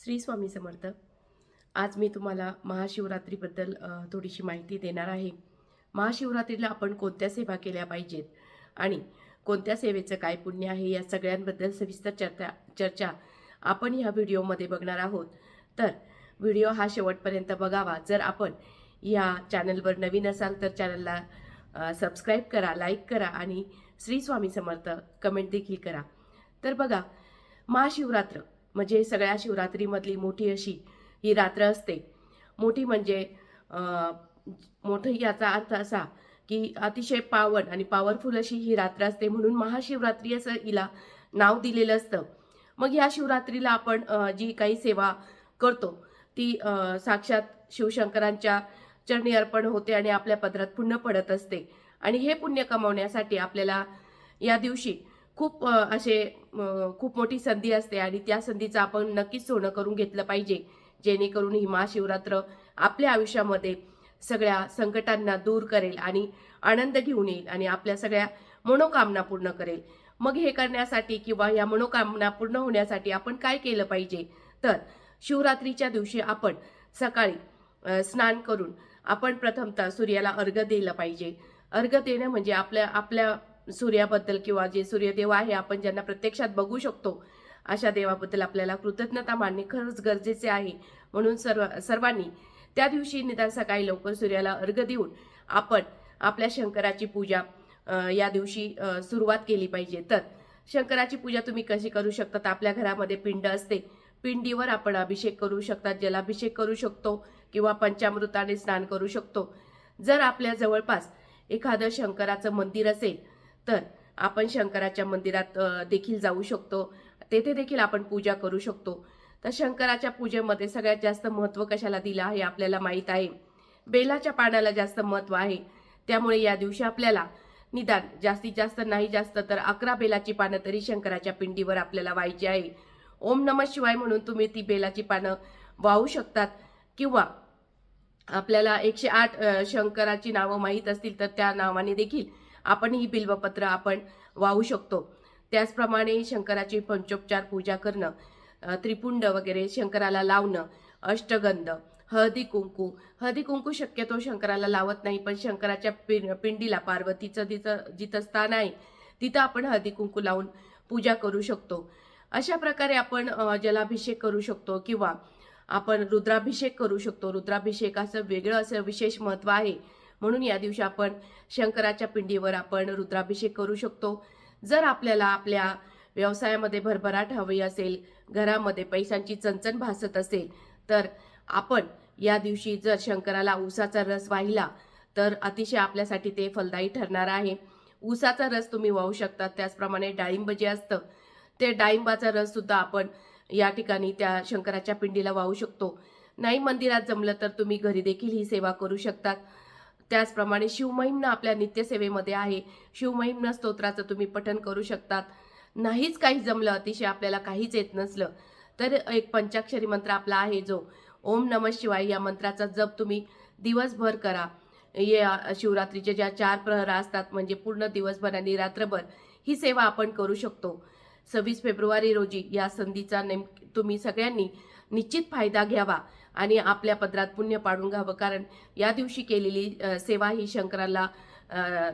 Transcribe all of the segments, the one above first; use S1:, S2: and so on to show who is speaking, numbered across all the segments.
S1: श्री स्वामी समर्थ. आज मी तुम्हाला महाशिवरात्रीबद्दल थोडीशी माहिती देणार आहे. महाशिवरात्रीला आपण कोणत्या सेवा केल्या पाहिजेत? आणि कोणत्या सेवेचं काय पुण्य आहे? या सगळ्यांबद्दल सविस्तर चर्चा चर्चा आपण ह्या व्हिडिओमध्ये बघणार आहोत. तर व्हिडिओ हा शेवटपर्यंत बघावा. जर आपण या चॅनलवर नवीन असाल तर चॅनलला सबस्क्राईब करा लाईक करा आणि श्री स्वामी समर्थ कमेंट देखील करा. तर बघा महाशिवरात्र म्हणजे सगळ्या शिवरात्रीमधली मोठी अशी ही रात्र असते. मोठी म्हणजे अं, मोठं याचा अर्थ असा की अतिशय पावन आणि पॉवरफुल अशी ही रात्र असते म्हणून महाशिवरात्री असं हिला नाव दिलेलं असतं. मग या शिवरात्रीला आपण जी काही सेवा करतो ती साक्षात शिवशंकरांच्या चरणी अर्पण होते आणि आपल्या पदरात पुण्य पडत असते. आणि हे पुण्य कमावण्यासाठी आपल्याला या दिवशी खूप असे खूप मोठी संधी असते आणि त्या संधीचं आपण नक्कीच सोनं करून घेतलं पाहिजे जेणेकरून ही महाशिवरात्र आपल्या आयुष्यामध्ये सगळ्या संकटांना दूर करेल आणि आनंद घेऊन येईल आणि आपल्या सगळ्या मनोकामना पूर्ण करेल. मग हे करण्यासाठी किंवा या मनोकामना पूर्ण होण्यासाठी आपण काय केलं पाहिजे? तर शिवरात्रीच्या दिवशी आपण सकाळी स्नान करून आपण प्रथमतः सूर्याला अर्घ दिलं पाहिजे. अर्घ देणं म्हणजे आपल्या आपल्या सूर्याबद्दल किंवा जे सूर्यदेव आहे आपण ज्यांना प्रत्यक्षात बघू शकतो अशा देवाबद्दल आपल्याला कृतज्ञता मानणे खरंच गरजेचे आहे. म्हणून सर्व सर्वांनी त्या दिवशी निदान सकाळी लवकर सूर्याला अर्घ देऊन आपण आपल्या शंकराची पूजा या दिवशी सुरुवात केली पाहिजे. तर शंकराची पूजा तुम्ही कशी करू शकता तर आपल्या घरामध्ये पिंड असते. पिंडीवर आपण अभिषेक करू शकतात जलाभिषेक करू शकतो किंवा पंचामृताने स्नान करू शकतो. जर आपल्या जवळपास एखादं शंकराचं मंदिर असेल तर आपण शंकराच्या मंदिरात देखील जाऊ शकतो. तेथे देखील आपण पूजा करू शकतो. तर शंकराच्या पूजेमध्ये सगळ्यात जास्त महत्त्व कशाला दिलं आहे आपल्याला माहीत आहे. बेलाच्या पानाला जास्त महत्त्व आहे. त्यामुळे या दिवशी आपल्याला निदान जास्तीत जास्त नाही जास्त तर अकरा बेलाची पानं तरी शंकराच्या पिंडीवर आपल्याला व्हायची आहे. ओम नम शिवाय म्हणून तुम्ही ती बेलाची पानं वाहू शकतात. किंवा आपल्याला एकशे आठ शंकराची नावं माहीत असतील तर त्या नावाने देखील आपण ही बिल्वपत्र आपण वाहू शकतो. त्याचप्रमाणे शंकराची पंचोपचार पूजा करणं त्रिपुंड वगैरे शंकराला लावणं अष्टगंध हळदी कुंकू. हळदी कुंकू शक्यतो शंकराला लावत नाही पण शंकराच्या पिं पिंडीला पार्वतीचं जिथं जिथं स्थान आहे तिथं आपण हळदी कुंकू लावून पूजा करू शकतो. अशा प्रकारे आपण जलाभिषेक करू शकतो किंवा आपण रुद्राभिषेक करू शकतो. रुद्राभिषेकाचं वेगळं असं विशेष महत्त्व आहे. म्हणून या दिवशी आपण शंकराच्या पिंडीवर आपण रुद्राभिषेक करू शकतो. जर आपल्याला आपल्या व्यवसायामध्ये भरभराट हवी असेल घरामध्ये पैशांची चणचण भासत असेल तर आपण या दिवशी जर शंकराला ऊसाचा रस वाहिला तर अतिशय आपल्यासाठी ते फलदायी ठरणार आहे. ऊसाचा रस तुम्ही वाहू शकता त्याचप्रमाणे डाळिंब जे असतं ते डाळिंबाचा रस सुद्धा आपण या ठिकाणी त्या शंकराच्या पिंडीला वाहू शकतो. नाही मंदिरात जमलं तर तुम्ही घरी देखील ही सेवा करू शकतात. त्याचप्रमाणे शिवमहिम्न आपल्या नित्यसेवेमध्ये आहे. शिवमहिम्न स्तोत्राचं तुम्ही पठन करू शकतात. नाहीच काही जमलं अतिशय आपल्याला काहीच येत नसलं. तर एक पंचाक्षरी मंत्र आपला आहे जो ओम नम शिवाय या मंत्राचा जप तुम्ही दिवसभर करा. या शिवरात्रीच्या ज्या चार प्रहरा असतात म्हणजे पूर्ण दिवसभर आणि रात्रभर ही सेवा आपण करू शकतो. सव्वीस फेब्रुवारी रोजी या संधीचा नेम तुम्ही सगळ्यांनी निश्चित फायदा घ्यावा. आणि आपल्या पदरात पुण्य पाडून घ्यावं. कारण या दिवशी केलेली सेवा ही शंकराला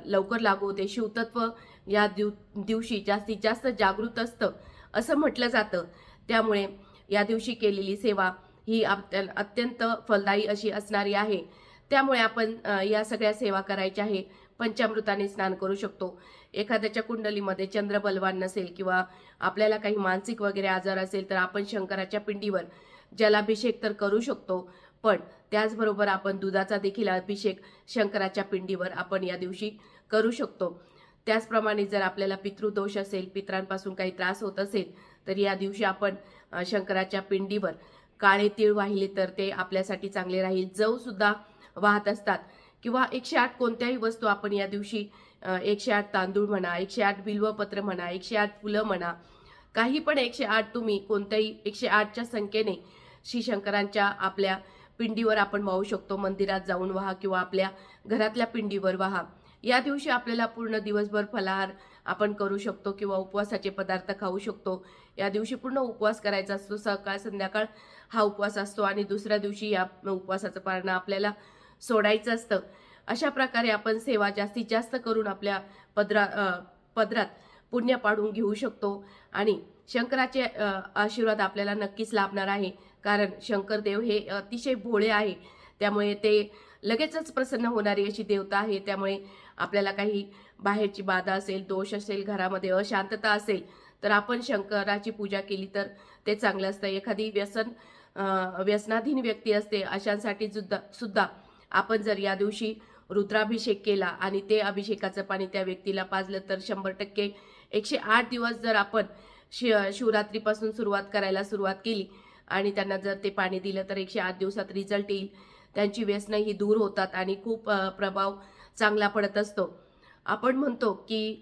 S1: लवकर लागू होते. शिवतत्व या दिव दिवशी जास्तीत जास्त जागृत असतं असं म्हटलं जातं. त्यामुळे या दिवशी केलेली सेवा ही आपल्या- अत्यंत फलदायी अशी असणारी आहे. त्यामुळे आपण या सगळ्या सेवा करायच्या आहे. पंचामृताने स्नान करू शकतो. एखाद्याच्या कुंडलीमध्ये चंद्र बलवान नसेल किंवा आपल्याला काही मानसिक वगैरे आजार असेल तर आपण शंकराच्या पिंडीवर जलाभिषेक तर करू शकतो पण त्याचबरोबर आपण दुधाचा देखील अभिषेक शंकराच्या पिंडीवर आपण या दिवशी करू शकतो. त्याचप्रमाणे जर आपल्याला पितृदोष असेल पित्रांपासून काही त्रास होत असेल तर या दिवशी आपण शंकराच्या पिंडीवर काळे तीळ वाहिले तर ते आपल्यासाठी चांगले राहील. जवसुद्धा वाहत असतात किंवा एकशे आठ कोणत्याही वस्तू आपण या दिवशी एकशे आठ तांदूळ म्हणा एकशे आठ बिल्वपत्र म्हणा एकशे आठ फुलं म्हणा काही पण एकशे आठ तुम्ही कोणत्याही एकशे आठच्या संख्येने श्री शंकरांच्या आपल्या पिंडीवर आपण वाहू शकतो. मंदिरात जाऊन वाहा किंवा आपल्या घरातल्या पिंडीवर वाहा. या दिवशी आपल्याला पूर्ण दिवसभर फलाहार आपण करू शकतो किंवा उपवासाचे पदार्थ खाऊ शकतो. या दिवशी पूर्ण उपवास करायचा असतो. सकाळ संध्याकाळ हा उपवास असतो आणि दुसऱ्या दिवशी या उपवासाचं पारणं आपल्याला सोडायचं असतं. अशा प्रकारे आपण सेवा जास्तीत जास्त करून आपल्या पदरा पदरात पुण्य पाडून घेऊ शकतो आणि शंकराचे आशीर्वाद आपल्याला नक्कीच लाभणार आहे. कारण शंकरदेव हे अतिशय भोळे आहे. त्यामुळे ते लगेचच प्रसन्न होणारी अशी देवता आहे. त्यामुळे आपल्याला काही बाहेरची बाधा असेल दोष असेल घरामध्ये अशांतता असेल तर आपण शंकराची पूजा केली तर ते चांगलं असतं. एखादी व्यसन व्यसनाधीन व्यक्ती असते अशांसाठी सुद्धा सुद्धा आपण जर या दिवशी रुद्राभिषेक केला आणि ते अभिषेकाचं पाणी त्या व्यक्तीला पाजलं तर शंभर टक्के एकशे आठ दिवस जर आपण शि शिवरात्रीपासून सुरुवात करायला सुरुवात केली आणि त्यांना जर ते पाणी दिलं तर एकशे आठ दिवसात रिझल्ट येईल. त्यांची व्यसनं ही दूर होतात आणि खूप प्रभाव चांगला पडत असतो. आपण म्हणतो की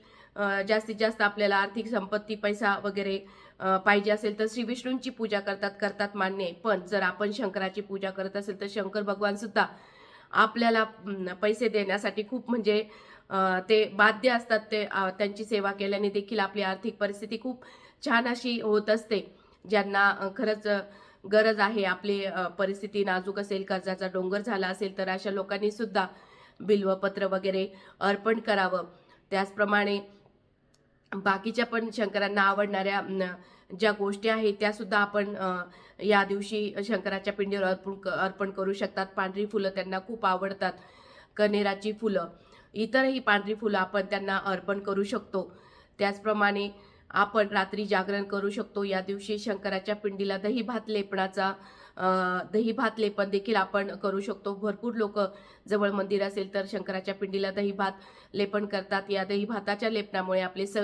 S1: जास्तीत जास्त आपल्याला आर्थिक संपत्ती पैसा वगैरे पाहिजे असेल तर श्री विष्णूंची पूजा करतात करतात मान्य आहे. पण जर आपण शंकराची पूजा करत असेल तर शंकर भगवान सुद्धा आपल्याला पैसे देण्यासाठी खूप म्हणजे ते बाध्य असतात. ते त्यांची सेवा केल्याने देखील आपली आर्थिक परिस्थिती खूप छान अशी होत असते. ज्यांना खरंच गरज आहे आपली परिस्थिती नाजूक असेल कर्जाचा डोंगर झाला असेल तर अशा लोकांनी सुद्धा बिल्वपत्र वगैरे अर्पण करावं. त्याचप्रमाणे बाकीच्या पण शंकरांना आवडणाऱ्या न, ज्या गोष्टी आहेत त्यासुद्धा आपण या दिवशी शंकराच्या पिंडीवर अर्पण अर्पण करू शकतात. पांढरी फुलं त्यांना खूप आवडतात. कनेराची फुलं इतरही पांढरी फुलं आपण त्यांना अर्पण करू शकतो. त्याचप्रमाणे आपण रात्री जागरण करू शकतो. या दिवशी शंकराच्या पिंडीला दही भात लेपणाचा दही भात लेपन देखील आपण करू शकतो. भरपूर लोक जवळ मंदिर असेल तर शंकराच्या पिंडीला दही भात लेपन करतात. या दही भाताच्या लेपनामुळे आपले स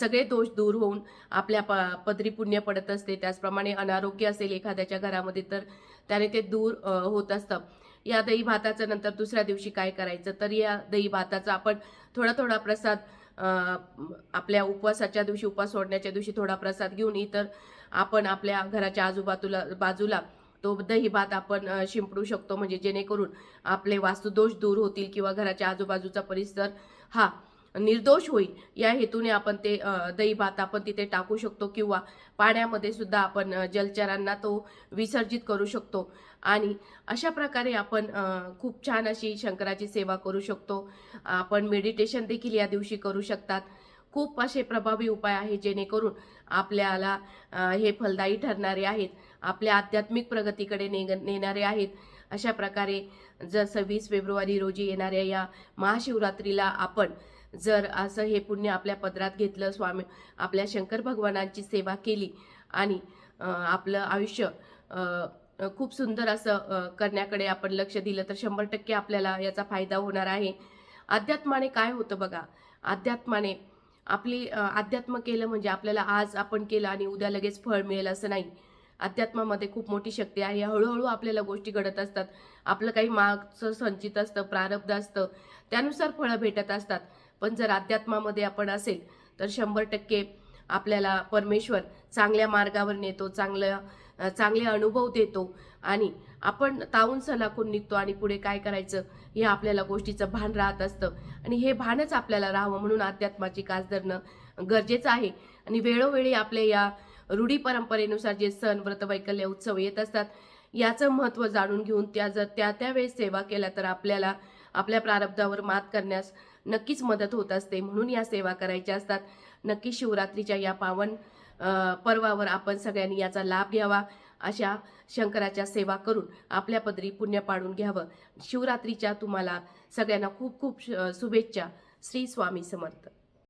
S1: सगळे दोष दूर होऊन आपल्या प पदरी पुण्य पडत असते. त्याचप्रमाणे अनारोग्य असेल एखाद्याच्या घरामध्ये तर त्याने ते दूर होत असतं. या दही भाताचं नंतर दुसऱ्या दिवशी काय करायचं? तर या दही भाताचा आपण थोडा थोडा प्रसाद आपल्या उपवासाच्या दिवशी उपवास सोडण्याच्या दिवशी थोडा प्रसाद घेऊन इतर आपण आपल्या घराच्या आजूबाजूला बाजूला तो दही भात आपण शिंपडू शकतो. म्हणजे जेणेकरून आपले वास्तुदोष दूर होतील किंवा घराच्या आजूबाजूचा परिसर हा निर्दोष होईल. या हेतूने आपण ते दही भात आपण तिथे टाकू शकतो किंवा पाण्यामध्ये सुद्धा आपण जलचरांना तो विसर्जित करू शकतो. आणि अशा प्रकारे आपण खूप छान अशी शंकराची सेवा करू शकतो. आपण मेडिटेशन देखील या दिवशी करू शकतात. खूप असे प्रभावी उपाय आहेत जेणेकरून आपल्याला हे फलदायी ठरणारे आहेत. आपल्या आध्यात्मिक प्रगतीकडे ने नेणारे आहेत. अशा प्रकारे जर सव्वीस फेब्रुवारी रोजी येणाऱ्या या महाशिवरात्रीला आपण जर असं हे पुण्य आपल्या पदरात घेतलं स्वामी आपल्या शंकर भगवानांची सेवा केली आणि आपलं आयुष्य खूप सुंदर असं करण्याकडे आपण लक्ष दिलं तर शंभर टक्के आपल्याला याचा फायदा होणार आहे. अध्यात्माने काय होतं बघा? अध्यात्माने आपली अध्यात्म केलं म्हणजे आपल्याला आज आपण केलं आणि उद्या लगेच फळ मिळेल असं नाही. अध्यात्मामध्ये खूप मोठी शक्ती आहे. हळूहळू आपल्याला गोष्टी घडत असतात. आपलं काही मागचं संचित असतं प्रारब्ध असतं. त्यानुसार फळं भेटत असतात. पण जर अध्यात्मामध्ये आपण असेल तर शंभर टक्के आपल्याला परमेश्वर चांगल्या मार्गावर नेतो चांगलं चांगले अनुभव देतो आणि आपण ताऊन सलाखून निघतो आणि पुढे काय करायचं हे आपल्याला गोष्टीचं भान राहत असतं. आणि हे भानच आपल्याला राहावं म्हणून अध्यात्माची कास धरणं गरजेचं आहे. आणि वेळोवेळी आपल्या या रूढी परंपरेनुसार जे सण व्रत वैकल्य उत्सव येत असतात याचं महत्त्व जाणून घेऊन त्या जर त्या त्यावेळेस सेवा केल्या तर आपल्याला आपल्या प्रारब्धावर मात करण्यास नक्कीच मदत होत असते. म्हणून या सेवा करायच्या असतात. नक्की शिवरात्रीच्या या पावन पर्वावर आपण सगळ्यांनी याचा लाभ घ्यावा. अशा शंकराच्या सेवा करून आपल्या पदरी पुण्य पाडून घ्यावं. शिवरात्रीच्या तुम्हाला सगळ्यांना खूप खूप श- शुभेच्छा. श्री स्वामी समर्थ.